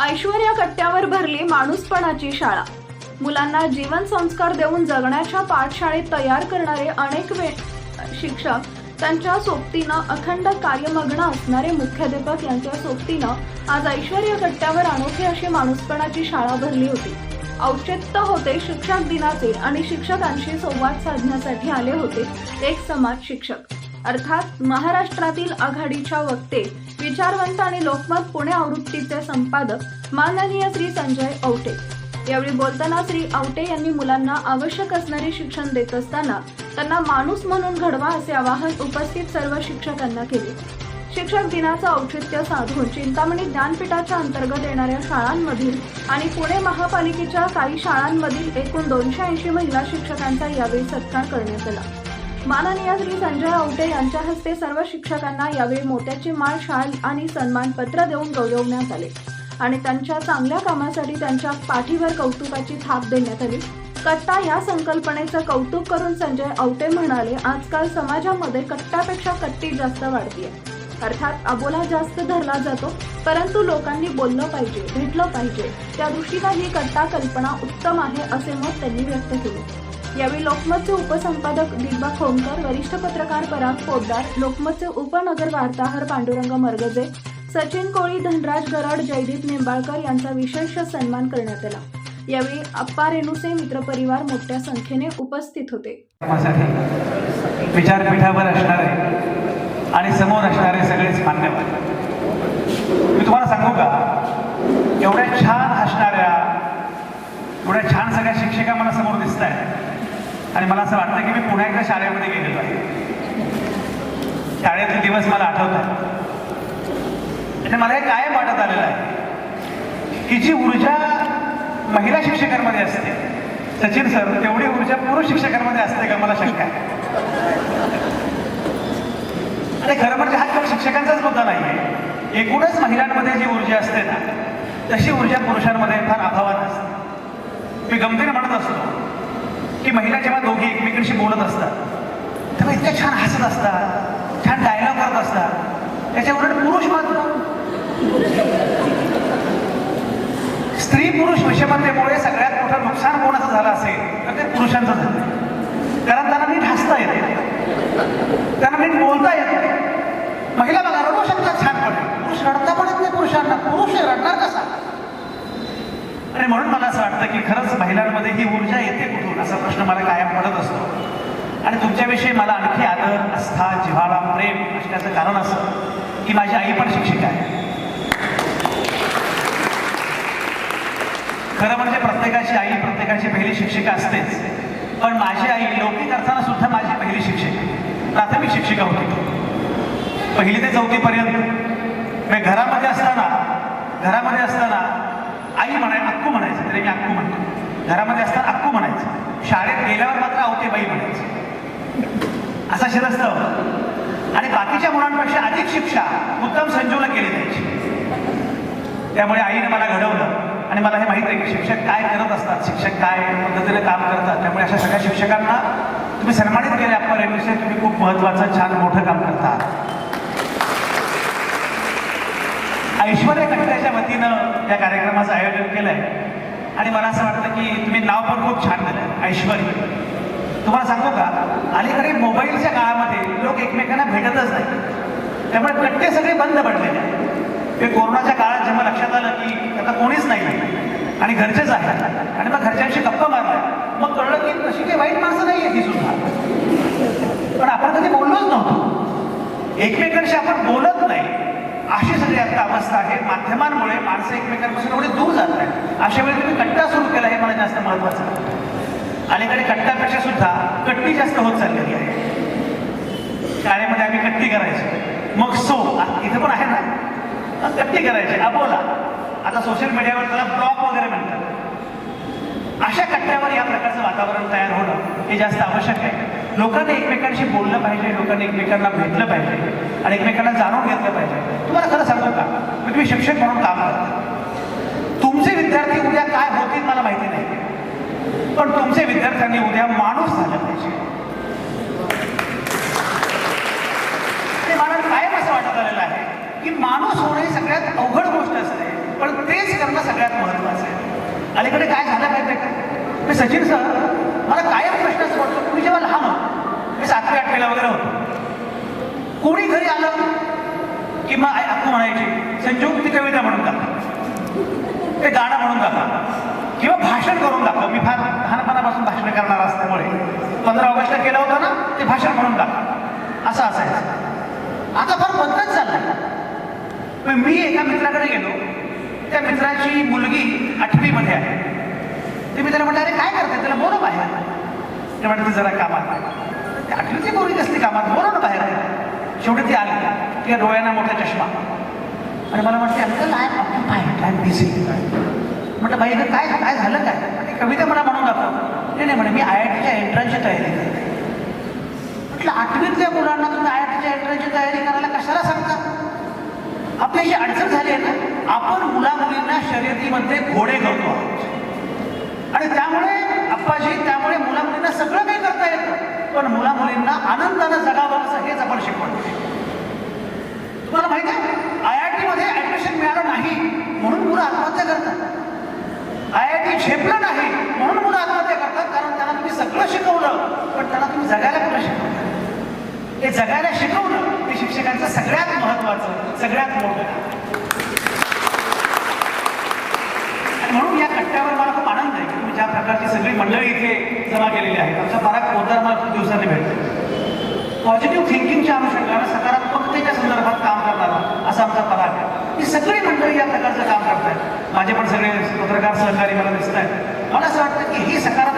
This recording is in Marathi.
ऐश्वर्या कट्ट्यावर भरली माणूसपणाची शाळा. मुलांना जीवन संस्कार देऊन जगण्याच्या पाठशाळेत तयार करणारे अनेक वे शिक्षक त्यांच्या सोबतीनं अखंड कार्यमग्न असणारे मुख्याध्यापक यांच्या सोबतीनं आज ऐश्वर्या कट्ट्यावर अनोखी अशी माणूसपणाची शाळा भरली होती. औचित्य होते शिक्षक दिनाचे आणि शिक्षकांशी संवाद साधण्यासाठी आले होते एक समाज शिक्षक. अर्थात महाराष्ट्रातील आघाडीच्या वक्ते विचारवंत आणि लोकमत पुणे आवृत्तीचे संपादक माननीय श्री संजय औटे. यावेळी बोलताना श्री आवटे यांनी मुलांना आवश्यक असणारे शिक्षण देत असताना त्यांना माणूस म्हणून घडवा असे आवाहन उपस्थित सर्व शिक्षकांना केले. शिक्षक दिनाचं औचित्य साधून चिंतामणी ज्ञानपीठाच्या अंतर्गत येणाऱ्या शाळांमधील आणि पुणे महापालिकेच्या काही शाळांमधील एकूण दोनशे ऐंशी महिला शिक्षकांचा यावेळी सत्कार करण्यात आला. माननीय श्री संजय आवटे यांच्या हस्ते सर्व शिक्षकांना यावेळी मोत्याची माळ शाल आणि सन्मानपत्र देऊन गौरवण्यात आले. आणि त्यांच्या चांगल्या कामासाठी त्यांच्या पाठीवर कौतुकाची थाप देण्यात आली. कट्टा या संकल्पनेचं कौतुक करून संजय आवटे म्हणाले आजकाल समाजामध्ये कट्टापेक्षा कट्टी जास्त वाढतीये. अर्थात अबोला जास्त धरला जातो परंतु लोकांनी बोललं पाहिजे भेटलं पाहिजे. त्या दृष्टीनं ही कट्टा कल्पना उत्तम आहे असे मत त्यांनी व्यक्त केले. यावेळी लोकमतचे उपसंपादक दिग्बा खोमकर वरिष्ठ पत्रकार पराग पोद्दार लोकमतचे उपनगर वार्ताहर पांडुरंग मरगजे सचिन कोळी धनराज गरड जयदीप निंबाळकर यांचा विशेष सन्मान करण्यात आला. यावेळी अप्पा रेणुसे मित्रपरिवार मोठ्या संख्येने उपस्थित होते. विचारपीठावर असणारे आणि समोर असणारे सगळेच मान्यवर. मी तुम्हाला सांगू का? एवढ्या छान असणाऱ्या एवढ्या छान सगळ्या शिक्षिका मला समोर दिसत आहेत आणि मला असं वाटतं की मी पुन्हा एकदा शाळेमध्ये गेलेलो आहे. शाळेतले दिवस मला आठवत आणि मला हे कायम वाटत आलेलं आहे की जी ऊर्जा महिला शिक्षकांमध्ये असते सचिन सर तेवढी ऊर्जा पुरुष शिक्षकांमध्ये असते का? मला शंका आहे. आणि खरं म्हणजे हा केवळ शिक्षकांचाच मुद्दा नाही आहे. एकूणच महिलांमध्ये जी ऊर्जा असते ना तशी ऊर्जा पुरुषांमध्ये फार अभावात असते. मी गंभीर म्हणत असतो की महिला जेव्हा एकमेकांशी बोलत असतात. तेव्हा इतक्या छान हसत असतात छान डायलॉग करत असतात. त्याच्या उलट पुरुष मात्र स्त्री पुरुष विषमतेमुळे सगळ्यात मोठं नुकसान कोणाचं झालं असेल तर ते पुरुषांचं झालं कारण त्यांना नीट हसता येते त्यांना नीट बोलता येते महिला बघा रडू शकतात छानपणे पुरुष रडता पण येत नाही पुरुषांना पुरुष रडणार कसा आणि म्हणून मला असं वाटतं की खरंच महिलांमध्ये ही ऊर्जा येते कुठून असा प्रश्न मला कायम पडत असतो. आणि तुमच्याविषयी मला आणखी आदर आस्था जिव्हाळा प्रेम असण्याचं कारण असं की माझी आई पण शिक्षिका आहे. खरं म्हणजे प्रत्येकाची आई प्रत्येकाची पहिली शिक्षिका असतेच. पण माझी आई लौकिक अर्थानं सुद्धा माझी पहिली शिक्षिका प्राथमिक शिक्षिका होती. पहिली ते चौथीपर्यंत. मी घरामध्ये असताना घरामध्ये असताना आई म्हणाय अक्कू म्हणायचं तरी मी अक्कू म्हणतो. घरामध्ये असताना अक्कू म्हणायचं. शाळेत गेल्यावर मात्र आवते बाई म्हणायचं. असा शिरस्त आणि बाकीच्या मुलांपेक्षा अधिक शिक्षा उत्तम संजूला केली जायची. त्यामुळे आईने मला घडवलं. आणि मला हे माहिती आहे की शिक्षक काय करत असतात शिक्षक काय पद्धतीने काम करतात. त्यामुळे अशा सगळ्या शिक्षकांना तुम्ही सन्मानित केले आपण रेणुसे तुम्ही खूप महत्त्वाचं छान मोठं काम करता. ऐश्वर्या कट्ट्याच्या वतीनं या कार्यक्रमाचं आयोजन केलंय. आणि मला असं वाटतं की तुम्ही नाव पण खूप छान दिलं ऐश्वर्य. तुम्हाला सांगू का? अलीकडे मोबाईलच्या काळामध्ये लोक एकमेकांना भेटतच नाही त्यामुळे कट्टे सगळे बंद पडलेले आहेत. ते कोरोनाच्या काळात जेव्हा लक्षात आलं की आता कोणीच नाही आणि घरचेच आहेत आणि मग घरच्यांशी गप्पा मारल्या मग कळलं की तशी काही वाईट माणसं नाही आहे ती सुद्धा. पण आपण कधी बोललोच नव्हतो. एकमेकांशी आपण बोलत नाही. अशी सगळी आता अवस्था आहे. माध्यमांमुळे माणसं एकमेकांपासून एवढे दूर जात आहेत अशा वेळी तुम्ही कट्टा सुरू केला हे मला जास्त महत्वाचं वाटतं. अलीकडे कट्ट्यापेक्षा सुद्धा कट्टी जास्त होत चाललेली आहे. शाळेमध्ये आम्ही कट्टी करायचो. मग सो इथं पण आहे ना? कट्टी करायची. अबोला. आता सोशल मीडियावर त्याला ब्लॉग वगैरे म्हणतात. अशा कट्ट्यावर या प्रकारचं वातावरण तयार होणं हे जास्त आवश्यक आहे. लोकांनी एकमेकांशी बोललं पाहिजे लोकांनी एकमेकांना भेटलं पाहिजे आणि एकमेकांना जाणून घेतलं पाहिजे तुम्हाला खरं सांगू का मी तुम्ही शिक्षक म्हणून काम करता तुमचे विद्यार्थी उद्या काय होतील मला माहिती नाही. पण तुमचे विद्यार्थ्यांनी उद्या माणूस झालं पाहिजे. ते मला कायम असं वाटत आलेलं आहे की माणूस होणं ही सगळ्यात अवघड गोष्ट असते. पण तेच करणं सगळ्यात महत्वाचं आहे. अलीकडे काय झालं माहिती का? मी सचिन सर मला कायम प्रश्न असं वाटतो तुम्ही जेव्हा लहान होतो मी सातवी आठवीला वगैरे होतो. कोणी घरी आलं की मग आई अक्कू म्हणायची संयुक्त कविता म्हणून दाखव. ते गाणं म्हणून दाखव. किंवा भाषण करून दाखव. मी फार लहानपणापासून भाषण करणार असल्यामुळे पंधरा ऑगस्टला केलं होतं ना ते भाषण म्हणून दाखव. असं असायचं. आता फार बदलत झालं मी एका मित्राकडे गेलो. त्या मित्राची मुलगी आठवीमध्ये आहे. ते मी त्याला म्हटलं अरे काय करते? त्याला बोला बाहेर. ते म्हटलं जरा कामात ते आठवीची मुलगी कसली कामात? बोला ना बाहेर. शेवटी ती आली तिच्या डोळ्यांना मोठा चष्मा. आणि मला म्हटलं uncle I occupied I busy म्हटलं बाई इथं काय काय झालं काय? ती कविता मला म्हणून दाखव. नाही नाही म्हणे मी आय आय टीच्या एंट्रन्सची तयारी करते. म्हटलं आठवीतल्या मुलांना तुम्ही आय आय टीच्या एंट्रन्सची तयारी करायला कशाला सांगता? आपली जी अडचण झाली आहे ना आपण मुला मुलींना शर्यतीमध्ये घोडे करतो आहोत. आणि त्यामुळे अप्पाजी त्यामुळे मुला मुलींना सगळं काही करता येतं. पण मुला मुलींना आनंदानं जगावं असं हेच आपण शिकवतो तुम्हाला माहिती आहे आय आय टीमध्ये ऍडमिशन मिळालं नाही म्हणून मुलं आत्महत्या करतात. आय आय टी झेपलं नाही म्हणून मुलं आत्महत्या करतात कारण त्यांना तुम्ही सगळं शिकवलं पण त्यांना तुम्ही जगायला कुठं शिकवलं? ते जगायला शिकवलं ते शिक्षकांचं सगळ्यात महत्वाचं सगळ्यात मोठं म्हणून या कट्ट्यावर मला खूप आनंद आहे की तुम्ही ज्या प्रकारची सगळी मंडळी इथे जमा केलेली आहेत आमचा बारा पोद्दार मला खूप दिवसांनी भेटतो. पॉझिटिव्ह थिंकिंगच्या अनुषंगानं सकारात्मकतेच्या संदर्भात काम करणारा असा आमचा पराग आहे. ही सगळी मंडळी या प्रकारचं काम करतायत. माझे पण सगळे पत्रकार सहकारी मला दिसत आहेत मला असं वाटतं की ही सकारात्मक